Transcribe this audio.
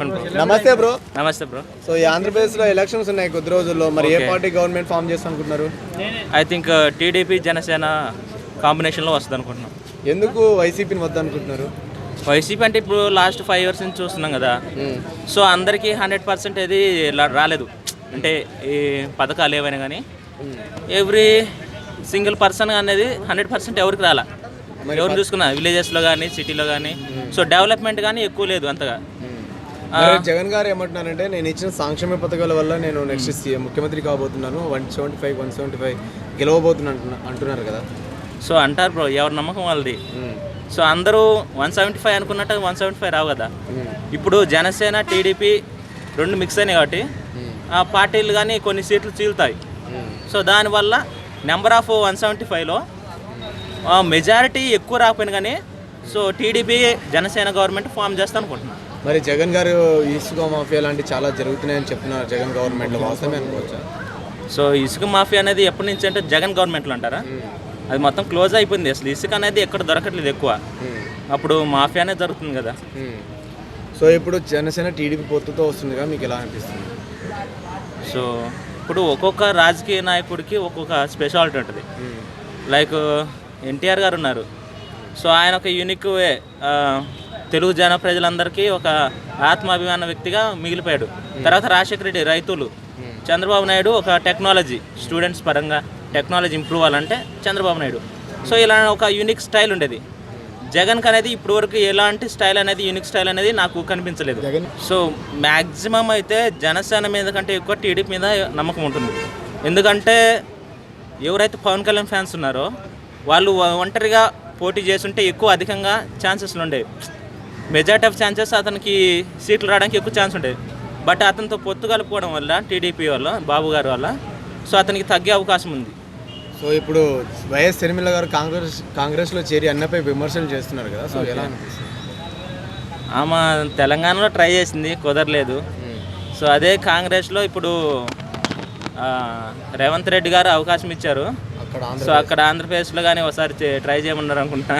నమస్తే బ్రో. నమస్తే bro. So ఈ ఆంధ్రప్రదేశ్లో ఎలక్షన్స్ ఉన్నాయి కొద్ది రోజుల్లో. మరి ఏ. పార్టీ గవర్నమెంట్ ఫామ్ చేస్తాం అనుకుంటున్నారు ఐ థింక్ టీడీపీ జనసేన కాంబినేషన్లో వస్తుంది అనుకుంటున్నాం ఎందుకు వైసీపీని వద్దనుకుంటున్నారు? వైసీపీ అంటే ఇప్పుడు లాస్ట్ ఫైవ్ ఇయర్స్ నుంచి చూస్తున్నాం కదా. సో అందరికీ హండ్రెడ్ పర్సెంట్ ఏది లా- రాలేదు. అంటే ఈ పథకాలు ఏవైనా కానీ ఎవ్రీ సింగిల్ పర్సన్ అనేది హండ్రెడ్ పర్సెంట్ ఎవరికి రాలా. ఎవరు చూసుకున్నా విలేజెస్లో కానీ సిటీలో కానీ సో డెవలప్మెంట్ కానీ ఎక్కువ లేదు అంతగా. జగన్ గారు ఏమంటున్నారంటే నేను ఇచ్చిన సంక్షేమ పథకాల వల్ల నేను నెక్స్ట్ సీఎం ముఖ్యమంత్రి కాబోతున్నాను one seventy five one seventy five గెలవబోతున్నా అంటున్నా- అంటున్నారు కదా. సో అంటారు బ్రో ఎవరి నమ్మకం వాళ్ళది. సో అందరూ వన్ సెవెంటీ ఫైవ్ అనుకున్నట్టు వన్ సెవెంటీ ఫైవ్ రావు కదా. ఇప్పుడు జనసేన టీడీపీ రెండు మిక్స్ అయినాయి కాబట్టి ఆ పార్టీలు కానీ కొన్ని సీట్లు చీలుతాయి. సో దానివల్ల నెంబర్ ఆఫ్ వన్ సెవెంటీ ఫైవ్లో మెజారిటీ ఎక్కువ రాకపోయినా కానీ so TDP Janasena government form చేస్తా అనుకుంటున్నాను మరి జగన్ గారు ఇసుక మాఫియా లాంటివి చాలా జరుగుతున్నాయని చెప్తున్నారు జగన్ గవర్నమెంట్లో వాస్తవమే అనుకోవచ్చా? సో ఇసుక మాఫియా అనేది ఎప్పటి నుంచి అంటే జగన్ గవర్నమెంట్లో అంటారా? అది మొత్తం క్లోజ్ అయిపోయింది. అసలు ఇసుక అనేది ఎక్కడ దొరకట్లేదు ఎక్కువ. అప్పుడు మాఫియా అనేది జరుగుతుంది కదా. సో ఇప్పుడు జనసేన టీడీపీ పొత్తుతో వస్తుందిగా మీకు ఎలా అనిపిస్తుంది? సో ఇప్పుడు ఒక్కొక్క రాజకీయ నాయకుడికి ఒక్కొక్క స్పెషాలిటీ ఉంటుంది. లైక్ ఎన్టీఆర్ గారు ఉన్నారు. సో ఆయన ఒక యూనిక్ వే తెలుగు జన ప్రజలందరికీ ఒక ఆత్మాభిమాన వ్యక్తిగా మిగిలిపోయాడు. తర్వాత రాజశేఖర రెడ్డి రైతులు. చంద్రబాబు నాయుడు ఒక టెక్నాలజీ స్టూడెంట్స్ పరంగా టెక్నాలజీ ఇంప్రూవ్ అవ్వాలంటే చంద్రబాబు నాయుడు. సో ఇలా ఒక యూనిక్ స్టైల్ ఉండేది. జగన్కి అనేది ఇప్పటి వరకు ఎలాంటి స్టైల్ అనేది యూనిక్ స్టైల్ అనేది నాకు కనిపించలేదు. సో మ్యాక్సిమం అయితే జనసేన మీద కంటే ఎక్కువ టీడీపీ మీద నమ్మకం ఉంటుంది. ఎందుకంటే ఎవరైతే పవన్ కళ్యాణ్ ఫ్యాన్స్ ఉన్నారో వాళ్ళు ఒంటరిగా పోటీ చేస్తుంటే ఎక్కువ అధికంగా ఛాన్సెస్లు ఉండేవి. మెజార్టీ ఆఫ్ ఛాన్సెస్ అతనికి సీట్లు రావడానికి ఎక్కువ ఛాన్స్ ఉండేది బట్ అతనితో పొత్తు కలుపుకోవడం వల్ల టీడీపీ వల్ల బాబు గారి వల్ల సో అతనికి తగ్గే అవకాశం ఉంది. సో ఇప్పుడు వైఎస్ షర్మిల గారు కాంగ్రెస్ కాంగ్రెస్లో చేరి అన్నపై విమర్శలు చేస్తున్నారు కదా సో ఎలా అనిపిస్తుంది? ఆమె తెలంగాణలో ట్రై చేసింది కుదరలేదు. సో అదే కాంగ్రెస్లో ఇప్పుడు రేవంత్ రెడ్డి గారు అవకాశం ఇచ్చారు. సో అక్కడ ఆంధ్రప్రదేశ్లో కానీ ఒకసారి ట్రై చేయమన్నారు అనుకుంటా